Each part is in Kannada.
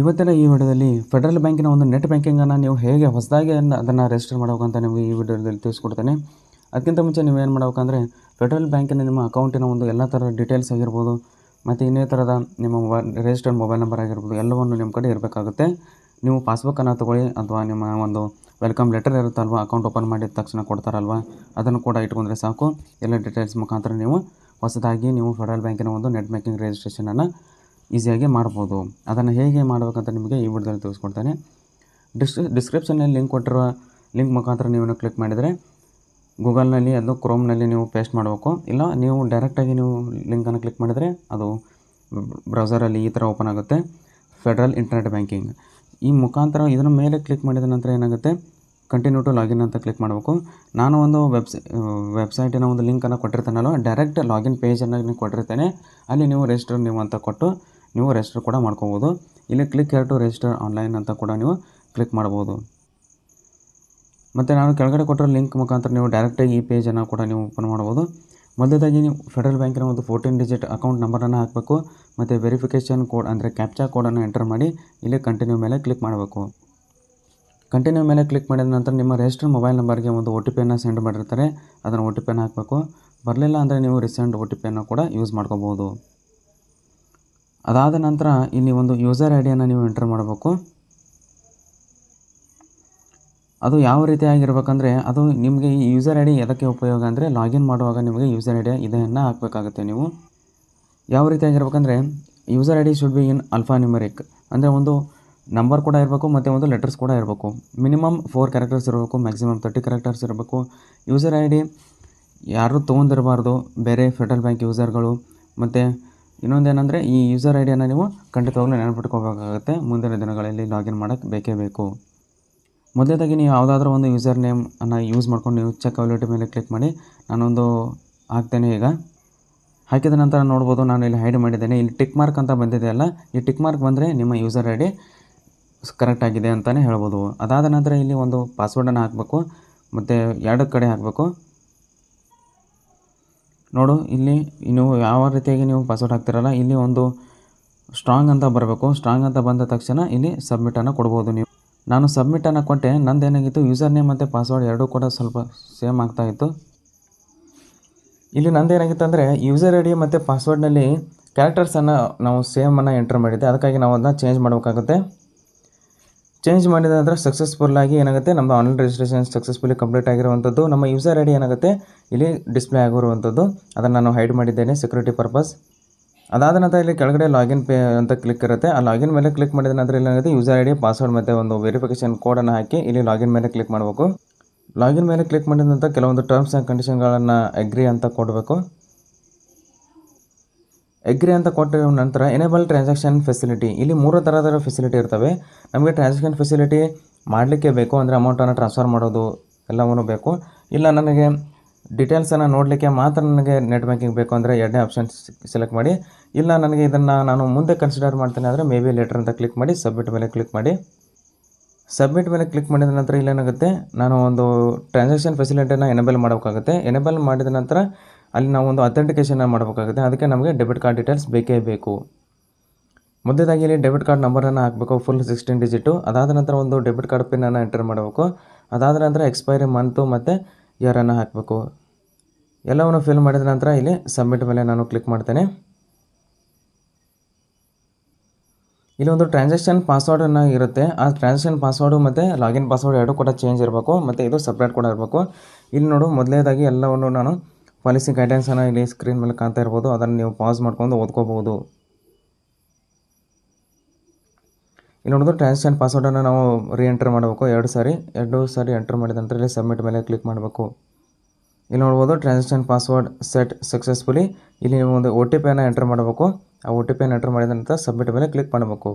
ಇವತ್ತಿನ ಈ ವಿಡಿಯೋದಲ್ಲಿ ಫೆಡರಲ್ ಬ್ಯಾಂಕಿನ ಒಂದು ನೆಟ್ ಬ್ಯಾಂಕಿಂಗನ್ನು ನೀವು ಹೇಗೆ ಹೊಸದಾಗಿ ಅದನ್ನು ರಿಜಿಸ್ಟರ್ ಮಾಡಬೇಕಂತ ನಿಮಗೆ ಈ ವಿಡಿಯೋದಲ್ಲಿ ತಿಳಿಸ್ಕೊಡ್ತೇನೆ. ಅದಕ್ಕಿಂತ ಮುಂಚೆ ನೀವೇನು ಮಾಡಬೇಕಂದ್ರೆ ಫೆಡರಲ್ ಬ್ಯಾಂಕಿನ ನಿಮ್ಮ ಅಕೌಂಟಿನ ಒಂದು ಎಲ್ಲ ಥರದ ಡೀಟೇಲ್ಸ್ ಆಗಿರ್ಬೋದು, ಮತ್ತು ಇನ್ನೇ ಥರದ ನಿಮ್ಮ ರಿಜಿಸ್ಟರ್ಡ್ ಮೊಬೈಲ್ ನಂಬರ್ ಆಗಿರ್ಬೋದು, ಎಲ್ಲವನ್ನು ನಿಮ್ಮ ಕಡೆ ಇರಬೇಕಾಗುತ್ತೆ. ನೀವು ಪಾಸ್ಬುಕ್ಕನ್ನು ತೊಗೊಳ್ಳಿ ಅಥವಾ ನಿಮ್ಮ ಒಂದು ವೆಲ್ಕಮ್ ಲೆಟರ್ ಇರುತ್ತಲ್ವ ಅಕೌಂಟ್ ಓಪನ್ ಮಾಡಿದ ತಕ್ಷಣ ಕೊಡ್ತಾರಲ್ವ, ಅದನ್ನು ಕೂಡ ಇಟ್ಕೊಂಡ್ರೆ ಸಾಕು. ಎಲ್ಲ ಡೀಟೇಲ್ಸ್ ಮುಖಾಂತರ ನೀವು ಹೊಸದಾಗಿ ನೀವು ಫೆಡರಲ್ ಬ್ಯಾಂಕಿನ ಒಂದು ನೆಟ್ ಬ್ಯಾಂಕಿಂಗ್ ರಿಜಿಸ್ಟ್ರೇಷನನ್ನು ಈಸಿಯಾಗಿ ಮಾಡ್ಬೋದು. ಅದನ್ನು ಹೇಗೆ ಮಾಡಬೇಕಂತ ನಿಮಗೆ ಈ ವಿಡಿಯೋದಲ್ಲಿ ತಿಳಿಸ್ಕೊಡ್ತೇನೆ ಡಿಸ್ ಡಿಸ್ಕ್ರಿಪ್ಷನಲ್ಲಿ ಲಿಂಕ್ ಕೊಟ್ಟಿರುವ ಲಿಂಕ್ ಮುಖಾಂತರ ನೀವು ಕ್ಲಿಕ್ ಮಾಡಿದರೆ ಗೂಗಲ್ನಲ್ಲಿ ಅದು ಕ್ರೋಮ್ನಲ್ಲಿ ನೀವು ಪೇಸ್ಟ್ ಮಾಡಬೇಕು. ಇಲ್ಲ, ನೀವು ಡೈರೆಕ್ಟಾಗಿ ನೀವು ಲಿಂಕನ್ನು ಕ್ಲಿಕ್ ಮಾಡಿದರೆ ಅದು ಬ್ರೌಸರಲ್ಲಿ ಈ ಥರ ಓಪನ್ ಆಗುತ್ತೆ. Federal internet banking. ಈ ಮುಖಾಂತರ ಇದರ ಮೇಲೆ ಕ್ಲಿಕ್ ಮಾಡಿದ ನಂತರ ಏನಾಗುತ್ತೆ? ಕಂಟಿನ್ಯೂ ಟು ಲಾಗಿನ್ ಅಂತ ಕ್ಲಿಕ್ ಮಾಡಬೇಕು. ನಾನು ಒಂದು ವೆಬ್ಸೈ, ವೆಬ್ಸೈಟಿನ ಒಂದು ಲಿಂಕನ್ನು ಕೊಟ್ಟಿರ್ತಾನಲ್ಲ, ಡೈರೆಕ್ಟ್ ಲಾಗಿನ್ ಪೇಜನ್ನು ನೀವು ಕೊಟ್ಟಿರ್ತೇನೆ. ಅಲ್ಲಿ ನೀವು ರಿಜಿಸ್ಟರ್ ನೀವು ಅಂತ ಕೊಟ್ಟು ನೀವು ರೆಜಿಸ್ಟರ್ ಕೂಡ ಮಾಡ್ಕೋಬೋದು. ಇಲ್ಲಿ ಕ್ಲಿಕ್ ಟು ರಿಜಿಸ್ಟರ್ ಆನ್ಲೈನ್ ಅಂತ ಕೂಡ ನೀವು ಕ್ಲಿಕ್ ಮಾಡ್ಬೋದು ಮತ್ತು ನಾನು ಕೆಳಗಡೆ ಕೊಟ್ಟಿರೋ ಲಿಂಕ್ ಮುಖಾಂತರ ನೀವು ಡೈರೆಕ್ಟಾಗಿ ಈ ಪೇಜನ್ನು ಕೂಡ ನೀವು ಓಪನ್ ಮಾಡ್ಬೋದು ಮೊದಲದಾಗಿ ನೀವು ಫೆಡರಲ್ ಬ್ಯಾಂಕಿನ ಒಂದು ಫೋರ್ಟೀನ್ ಡಿಜಿಟ್ ಅಕೌಂಟ್ ನಂಬರನ್ನು ಹಾಕಬೇಕು. ಮತ್ತು ವೆರಿಫಿಕೇಷನ್ ಕೋಡ್ ಅಂದರೆ ಕ್ಯಾಪ್ಚಾ ಕೋಡನ್ನು ಎಂಟರ್ ಮಾಡಿ ಇಲ್ಲಿ ಕಂಟಿನ್ಯೂ ಮೇಲೆ ಕ್ಲಿಕ್ ಮಾಡಬೇಕು. ಕಂಟಿನ್ಯೂ ಮೇಲೆ ಕ್ಲಿಕ್ ಮಾಡಿದ ನಂತರ ನಿಮ್ಮ ರಿಜಿಸ್ಟರ್ ಮೊಬೈಲ್ ನಂಬರ್ಗೆ ಒಂದು ಒ ಟಿ ಪಿಯನ್ನು ಸೆಂಡ್ ಮಾಡಿರ್ತಾರೆ. ಅದನ್ನು ಒ ಟಿ ಪಿಯನ್ನು ಹಾಕಬೇಕು. ಬರಲಿಲ್ಲ ಅಂದರೆ ನೀವು ರೀಸೆಂಟ್ ಒ ಟಿ ಪಿಯನ್ನು ಕೂಡ ಯೂಸ್ ಮಾಡ್ಕೋಬೋದು. ಅದಾದ ನಂತರ ಇಲ್ಲಿ ಒಂದು ಯೂಸರ್ ಐ ಡಿಯನ್ನು ನೀವು ಎಂಟರ್ ಮಾಡಬೇಕು. ಅದು ಯಾವ ರೀತಿಯಾಗಿರ್ಬೇಕಂದ್ರೆ ಅದು ನಿಮಗೆ ಈ ಯೂಸರ್ ಐ ಡಿ ಎದಕ್ಕೆ ಉಪಯೋಗ ಅಂದರೆ ಲಾಗಿನ್ ಮಾಡುವಾಗ ನಿಮಗೆ ಯೂಸರ್ ಐ ಡಿ ಇದನ್ನು ಹಾಕಬೇಕಾಗುತ್ತೆ ನೀವು. ಯಾವ ರೀತಿಯಾಗಿರ್ಬೇಕಂದ್ರೆ user I D should be in alphanumeric ಅಂದರೆ ಒಂದು ನಂಬರ್ ಕೂಡ ಇರಬೇಕು ಮತ್ತು ಒಂದು ಲೆಟರ್ಸ್ ಕೂಡ ಇರಬೇಕು. ಮಿನಿಮಮ್ ಫೋರ್ ಕ್ಯಾರೆಕ್ಟರ್ಸ್ ಇರಬೇಕು ಮ್ಯಾಕ್ಸಿಮಮ್ ತರ್ಟಿ ಕ್ಯಾರೆಕ್ಟರ್ಸ್ ಇರಬೇಕು. ಯೂಸರ್ ಐ ಡಿ ಯಾರು ತೊಗೊಂಡಿರಬಾರ್ದು, ಬೇರೆ ಫೆಡರಲ್ ಬ್ಯಾಂಕ್ ಯೂಸರ್ಗಳು ಮತ್ತು ಇನ್ನೊಂದೇನೆಂದರೆ ಈ ಯೂಸರ್ ಐ ಡಿಯನ್ನು ನೀವು ಖಂಡಿತವಾಗ್ಲೂ ನೆನಪಿಟ್ಕೋಬೇಕಾಗುತ್ತೆ. ಮುಂದಿನ ದಿನಗಳಲ್ಲಿ ಲಾಗಿನ್ ಮಾಡೋಕ್ಕೆ ಬೇಕೇ ಬೇಕು. ಮೊದಲೇದಾಗಿ ನೀವು ಯಾವುದಾದ್ರೂ ಒಂದು ಯೂಸರ್ ನೇಮನ್ನು ಯೂಸ್ ಮಾಡ್ಕೊಂಡು ನೀವು ಚೆಕ್ ಅವೈಲಿಟಿ ಮೇಲೆ ಕ್ಲಿಕ್ ಮಾಡಿ, ನಾನೊಂದು ಹಾಕ್ತೇನೆ ಈಗ. ಹಾಕಿದ ನಂತರ ನೋಡ್ಬೋದು, ನಾನು ಇಲ್ಲಿ ಹೈಡ್ ಮಾಡಿದ್ದೇನೆ. ಇಲ್ಲಿ ಟಿಕ್ ಮಾರ್ಕ್ ಅಂತ ಬಂದಿದೆಯಲ್ಲ ಈ ಟಿಕ್ ಮಾರ್ಕ್ ಬಂದರೆ ನಿಮ್ಮ ಯೂಸರ್ ಐ ಡಿ ಕರೆಕ್ಟ್ ಆಗಿದೆ ಅಂತಲೇ ಹೇಳ್ಬೋದು. ಅದಾದ ನಂತರ ಇಲ್ಲಿ ಒಂದು ಪಾಸ್ವರ್ಡನ್ನು ಹಾಕಬೇಕು, ಮತ್ತು ಎರಡು ಕಡೆ ಹಾಕಬೇಕು. ನೋಡು, ಇಲ್ಲಿ ನೀವು ಯಾವ ರೀತಿಯಾಗಿ ನೀವು ಪಾಸ್ವರ್ಡ್ ಹಾಕ್ತಿರಲ್ಲ, ಇಲ್ಲಿ ಒಂದು ಸ್ಟ್ರಾಂಗ್ ಅಂತ ಬರಬೇಕು. ಸ್ಟ್ರಾಂಗ್ ಅಂತ ಬಂದ ತಕ್ಷಣ ಇಲ್ಲಿ ಸಬ್ಮಿಟನ್ನು ಕೊಡ್ಬೋದು ನೀವು. ನಾನು ಸಬ್ಮಿಟನ್ನು ಕೊಟ್ಟೆ ನಂದು ಏನಾಗಿತ್ತು ಯೂಸರ್ ನೇಮ್ ಮತ್ತು ಪಾಸ್ವರ್ಡ್ ಎರಡೂ ಕೂಡ ಸ್ವಲ್ಪ ಸೇಮ್ ಆಗ್ತಾ ಇತ್ತು. ಇಲ್ಲಿ ನಂದು ಏನಾಗಿತ್ತು ಅಂದರೆ ಯೂಸರ್ ಐ ಡಿ ಮತ್ತು ಪಾಸ್ವರ್ಡ್ನಲ್ಲಿ ಕ್ಯಾರೆಕ್ಟರ್ಸನ್ನು ನಾವು ಸೇಮನ್ನು ಎಂಟ್ರ್ ಮಾಡಿದ್ದೆ. ಅದಕ್ಕಾಗಿ ನಾವು ಅದನ್ನ ಚೇಂಜ್ ಮಾಡಬೇಕಾಗುತ್ತೆ. ಚೇಂಜ್ ಮಾಡಿದ ನಂತರ ಸಕ್ಸಸ್ಫುಲ್ಲಾಗಿ ಏನಾಗುತ್ತೆ? ನಮ್ಮ ಆನ್ಲೈನ್ ರಿಜಿಸ್ಟ್ರೇಷನ್ ಸಕ್ಸಸ್ಫುಲಿ ಕಂಪ್ಲೀಟ್ ಆಗಿರುವಂಥದ್ದು. ನಮ್ಮ ಯೂಸರ್ ಐ ಡಿ ಏನಾಗುತ್ತೆ? ಇಲ್ಲಿ ಡಿಸ್ಪ್ಲೇ ಆಗಿರುವಂಥದ್ದು. ಅದನ್ನು ನಾನು ಹೈಡ್ ಮಾಡಿದ್ದೇನೆ ಸೆಕ್ಯೂರಿಟಿ ಪರ್ಪಸ್ ಅದಾದ ನಂತರ ಇಲ್ಲಿ ಕೆಳಗಡೆ ಲಾಗಿನ್ ಪೇ ಅಂತ ಕ್ಲಿಕ್ ಇರುತ್ತೆ. ಆ ಲಾಗಿನ್ ಮೇಲೆ ಕ್ಲಿಕ್ ಮಾಡಿದ ನಂತರ ಏನಾಗುತ್ತೆ? ಯೂಸರ್ ಐ ಡಿ ಪಾಸ್ವರ್ಡ್ ಮತ್ತು ಒಂದು ವೆರಿಫಿಕೇಷನ್ ಕೋಡನ್ನು ಹಾಕಿ ಇಲ್ಲಿ ಲಾಗಿನ್ ಮೇಲೆ ಕ್ಲಿಕ್ ಮಾಡಬೇಕು. ಲಾಗಿನ್ ಮೇಲೆ ಕ್ಲಿಕ್ ಮಾಡಿದ ನಂತರ ಕೆಲವೊಂದು ಟರ್ಮ್ಸ್ ಆ್ಯಂಡ್ ಕಂಡೀಷನ್ಗಳನ್ನು ಅಗ್ರಿ ಅಂತ ಕೊಡಬೇಕು. ಎಗ್ರಿ ಅಂತ ಕೊಟ್ಟ ನಂತರ ಎನೇಬಲ್ ಟ್ರಾನ್ಸಾಕ್ಷನ್ ಫೆಸಿಲಿಟಿ ಇಲ್ಲಿ ಮೂರು ಥರದ ಫೆಸಿಲಿಟಿ ಇರ್ತವೆ. ನಮಗೆ ಟ್ರಾನ್ಸಾಕ್ಷನ್ ಫೆಸಿಲಿಟಿ ಮಾಡಲಿಕ್ಕೆ ಬೇಕು ಅಂದರೆ ಅಮೌಂಟನ್ನು ಟ್ರಾನ್ಸ್ಫರ್ ಮಾಡೋದು ಎಲ್ಲವೂ ಬೇಕು. ಇಲ್ಲ ನನಗೆ ಡೀಟೇಲ್ಸನ್ನು ನೋಡಲಿಕ್ಕೆ ಮಾತ್ರ ನನಗೆ ನೆಟ್ ಬ್ಯಾಂಕಿಂಗ್ ಬೇಕು ಅಂದರೆ ಎರಡನೇ ಆಪ್ಷನ್ ಸೆಲೆಕ್ಟ್ ಮಾಡಿ. ಇಲ್ಲ ನನಗೆ ಇದನ್ನು ನಾನು ಮುಂದೆ ಕನ್ಸಿಡರ್ ಮಾಡ್ತೇನೆ ಅಂದರೆ ಮೇ ಬಿ ಲೆಟರ್ ಅಂತ ಕ್ಲಿಕ್ ಮಾಡಿ ಸಬ್ಮಿಟ್ ಮೇಲೆ ಕ್ಲಿಕ್ ಮಾಡಿ. ಸಬ್ಮಿಟ್ ಮೇಲೆ ಕ್ಲಿಕ್ ಮಾಡಿದ ನಂತರ ಇಲ್ಲೇನಾಗುತ್ತೆ? ನಾನು ಒಂದು ಟ್ರಾನ್ಸಾಕ್ಷನ್ ಫೆಸಿಲಿಟಿನ ಎನೇಬಲ್ ಮಾಡಬೇಕಾಗುತ್ತೆ. ಎನೇಬಲ್ ಮಾಡಿದ ನಂತರ ಅಲ್ಲಿ ನಾವು ಒಂದು ಅಥೆಂಟಿಕೇಷನ್ ಮಾಡಬೇಕಾಗುತ್ತೆ. ಅದಕ್ಕೆ ನಮಗೆ ಡೆಬಿಟ್ ಕಾರ್ಡ್ ಡೀಟೇಲ್ಸ್ ಬೇಕೇ ಬೇಕು. ಮೊದಲದಾಗಿ ಇಲ್ಲಿ ಡೆಬಿಟ್ ಕಾರ್ಡ್ ನಂಬರನ್ನು ಹಾಕಬೇಕು ಫುಲ್ ಸಿಕ್ಸ್ಟೀನ್ ಡಿಜಿಟು ಅದಾದ ನಂತರ ಒಂದು ಡೆಬಿಟ್ ಕಾರ್ಡ್ ಪಿನ್ನನ್ನು ಎಂಟರ್ ಮಾಡಬೇಕು. ಅದಾದ ನಂತರ ಎಕ್ಸ್ಪೈರಿ ಮಂತು ಮತ್ತು ಇಯರನ್ನು ಹಾಕಬೇಕು. ಎಲ್ಲವನ್ನು ಫಿಲ್ ಮಾಡಿದ ನಂತರ ಇಲ್ಲಿ ಸಬ್ಮಿಟ್ ಮೇಲೆ ನಾನು ಕ್ಲಿಕ್ ಮಾಡ್ತೇನೆ. ಇಲ್ಲಿ ಒಂದು ಟ್ರಾನ್ಸಾಕ್ಷನ್ ಪಾಸ್ವರ್ಡನ್ನು ಇರುತ್ತೆ. ಆ ಟ್ರಾನ್ಸಾಕ್ಷನ್ ಪಾಸ್ವರ್ಡು ಮತ್ತು ಲಾಗಿನ್ ಪಾಸ್ವರ್ಡ್ ಎರಡೂ ಕೂಡ ಚೇಂಜ್ ಇರಬೇಕು. ಮತ್ತು ಇದು ಸಪ್ರೇಟ್ ಕೂಡ ಇರಬೇಕು. ಇಲ್ಲಿ ನೋಡು ಮೊದಲನೇದಾಗಿ ಎಲ್ಲವನ್ನು ನಾನು ಪಾಲಿಸಿ ಗೈಡೆನ್ಸನ್ನು ಇಲ್ಲಿ ಸ್ಕ್ರೀನ್ ಮೇಲೆ ಕಾಣ್ತಾ ಇರ್ಬೋದು. ಅದನ್ನು ನೀವು ಪಾಸ್ ಮಾಡ್ಕೊಂಡು ಓದ್ಕೋಬೋದು ಇಲ್ಲಿ ನೋಡಿದ್ರೆ ಟ್ರಾನ್ಸಾಕ್ಷನ್ ಪಾಸ್ವರ್ಡನ್ನು ನಾವು ರೀ ಎಂಟರ್ ಮಾಡಬೇಕು. ಎರಡು ಸಾರಿ ಎರಡು ಸಾರಿ ಎಂಟರ್ ಮಾಡಿದ ನಂತರ ಇಲ್ಲಿ ಸಬ್ಮಿಟ್ ಮೇಲೆ ಕ್ಲಿಕ್ ಮಾಡಬೇಕು. ಇಲ್ಲಿ ನೋಡ್ಬೋದು ಟ್ರಾನ್ಸಾಕ್ಷನ್ ಪಾಸ್ವರ್ಡ್ ಸೆಟ್ ಸಕ್ಸಸ್ಫುಲಿ ಇಲ್ಲಿ ನೀವು ಒಂದು ಒ ಟಿ ಪಿಯನ್ನು ಎಂಟರ್ ಮಾಡಬೇಕು. ಆ ಒ ಟಿ ಪಿಯನ್ನು ಎಂಟರ್ ಮಾಡಿದ ನಂತರ ಸಬ್ಮಿಟ್ ಮೇಲೆ ಕ್ಲಿಕ್ ಮಾಡಬೇಕು.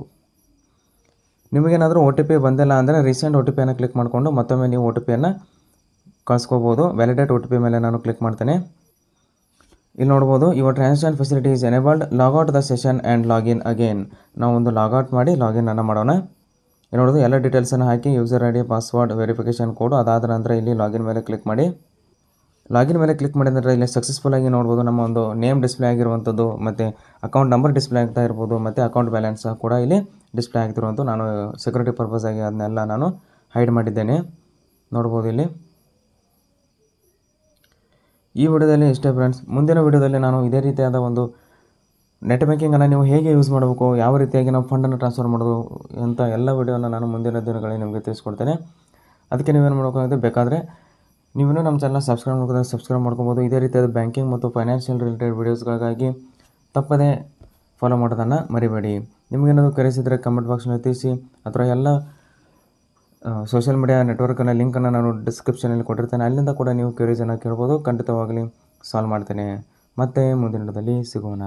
ನಿಮಗೇನಾದರೂ ಒ ಟಿ ಪಿ ಬಂದಿಲ್ಲ ಅಂದರೆ ರೀಸೆಂಟ್ ಒ ಟಿ ಪಿಯನ್ನು ಕ್ಲಿಕ್ ಮಾಡಿಕೊಂಡು ಮತ್ತೊಮ್ಮೆ ನೀವು ಒ ಟಿ ಪಿಯನ್ನು ಕಳಿಸ್ಕೋಬೋದು. ವ್ಯಾಲಿಡೇಟ್ ಒ ಟಿ ಪಿ ಮೇಲೆ ನಾನು ಕ್ಲಿಕ್ ಮಾಡ್ತೇನೆ. ಇಲ್ಲಿ ನೋಡ್ಬೋದು ಇವಾಗ transaction facility is enabled logout the session and login again ನಾವು ಒಂದು ಲಾಗೌಟ್ ಮಾಡಿ ಲಾಗಿನ್ ಅನ್ನು ಮಾಡೋಣ. ಇಲ್ಲಿ ನೋಡೋದು ಎಲ್ಲ ಡೀಟೇಲ್ಸನ್ನು ಹಾಕಿ user I D password verification code ಅದಾದ ನಂತರ ಇಲ್ಲಿ ಲಾಗಿನ್ ಮೇಲೆ ಕ್ಲಿಕ್ ಮಾಡಿ. ಲಾಗಿನ್ ಮೇಲೆ ಕ್ಲಿಕ್ ಮಾಡಿದ್ರೆ ಇಲ್ಲಿ ಸಕ್ಸಸ್ಫುಲ್ ಆಗಿ ನೋಡ್ಬೋದು, ನಮ್ಮ ಒಂದು ನೇಮ್ ಡಿಸ್ಪ್ಲೇ ಆಗಿರುವಂಥದ್ದು, ಮತ್ತು ಅಕೌಂಟ್ ನಂಬರ್ ಡಿಸ್ಪ್ಲೇ ಆಗ್ತಾ ಇರ್ಬೋದು, ಮತ್ತು ಅಕೌಂಟ್ ಬ್ಯಾಲೆನ್ಸ್ ಕೂಡ ಇಲ್ಲಿ ಡಿಸ್ಪ್ಲೇ ಆಗ್ತಿರುವಂಥ ನಾನು ಸೆಕ್ಯೂರಿಟಿ ಪರ್ಪಸ್ ಆಗಿ ಅದನ್ನೆಲ್ಲ ನಾನು ಹೈಡ್ ಮಾಡಿದ್ದೇನೆ. ನೋಡ್ಬೋದು ಇಲ್ಲಿ. ಈ ವಿಡಿಯೋದಲ್ಲಿ ಇಷ್ಟೇ ಫ್ರೆಂಡ್ಸ್ ಮುಂದಿನ ವಿಡಿಯೋದಲ್ಲಿ ನಾನು ಇದೇ ರೀತಿಯಾದ ಒಂದು ನೆಟ್ ಬ್ಯಾಂಕಿಂಗನ್ನು ನೀವು ಹೇಗೆ ಯೂಸ್ ಮಾಡಬೇಕು, ಯಾವ ರೀತಿಯಾಗಿ ನಾವು ಫಂಡನ್ನು ಟ್ರಾನ್ಸ್ಫರ್ ಮಾಡೋದು ಅಂತ ಎಲ್ಲ ವಿಡಿಯೋನ ನಾನು ಮುಂದಿನ ದಿನಗಳಲ್ಲಿ ನಿಮಗೆ ತಿಳಿಸ್ಕೊಡ್ತೇನೆ. ಅದಕ್ಕೆ ನೀವೇನು ಮಾಡಬೇಕಾಗುತ್ತೆ ಬೇಕಾದರೆ ನೀವೇನು ನಮ್ಮ ಚಾನಲ್ ಸಬ್ಸ್ಕ್ರೈಬ್ ಮಾಡ್ಕೋದ್ರೆ ಸಬ್ಸ್ಕ್ರೈಬ್ ಮಾಡ್ಕೊಬೋದು. ಇದೇ ರೀತಿಯಾದ ಬ್ಯಾಂಕಿಂಗ್ ಮತ್ತು ಫೈನಾನ್ಷಿಯಲ್ ರಿಲೇಟೆಡ್ ವೀಡಿಯೋಸ್ಗಳಿಗಾಗಿ ತಪ್ಪದೇ ಫಾಲೋ ಮಾಡೋದನ್ನು ಮರಿಬೇಡಿ. ನಿಮಗೇನಾದರೂ ಕರೆಸಿದರೆ ಕಮೆಂಟ್ ಬಾಕ್ಸ್ನಲ್ಲಿ ತಿಳಿಸಿ ಅಥವಾ ಎಲ್ಲ ಸೋಷಿಯಲ್ ಮೀಡಿಯಾ ನೆಟ್ವರ್ಕನ್ನ ಲಿಂಕನ್ನು ನಾನು ಡಿಸ್ಕ್ರಿಪ್ಷನಲ್ಲಿ ಕೊಟ್ಟಿರ್ತೇನೆ. ಅಲ್ಲಿಂದ ಕೂಡ ನೀವು ಕ್ಯೂರಿಯಸನ್ನು ಕೇಳ್ಬೋದು. ಖಂಡಿತವಾಗಲಿ ಸಾಲ್ವ್ ಮಾಡ್ತೇನೆ. ಮತ್ತೆ ಮುಂದಿನ ವಿಡಿಯೋದಲ್ಲಿ ಸಿಗೋಣ.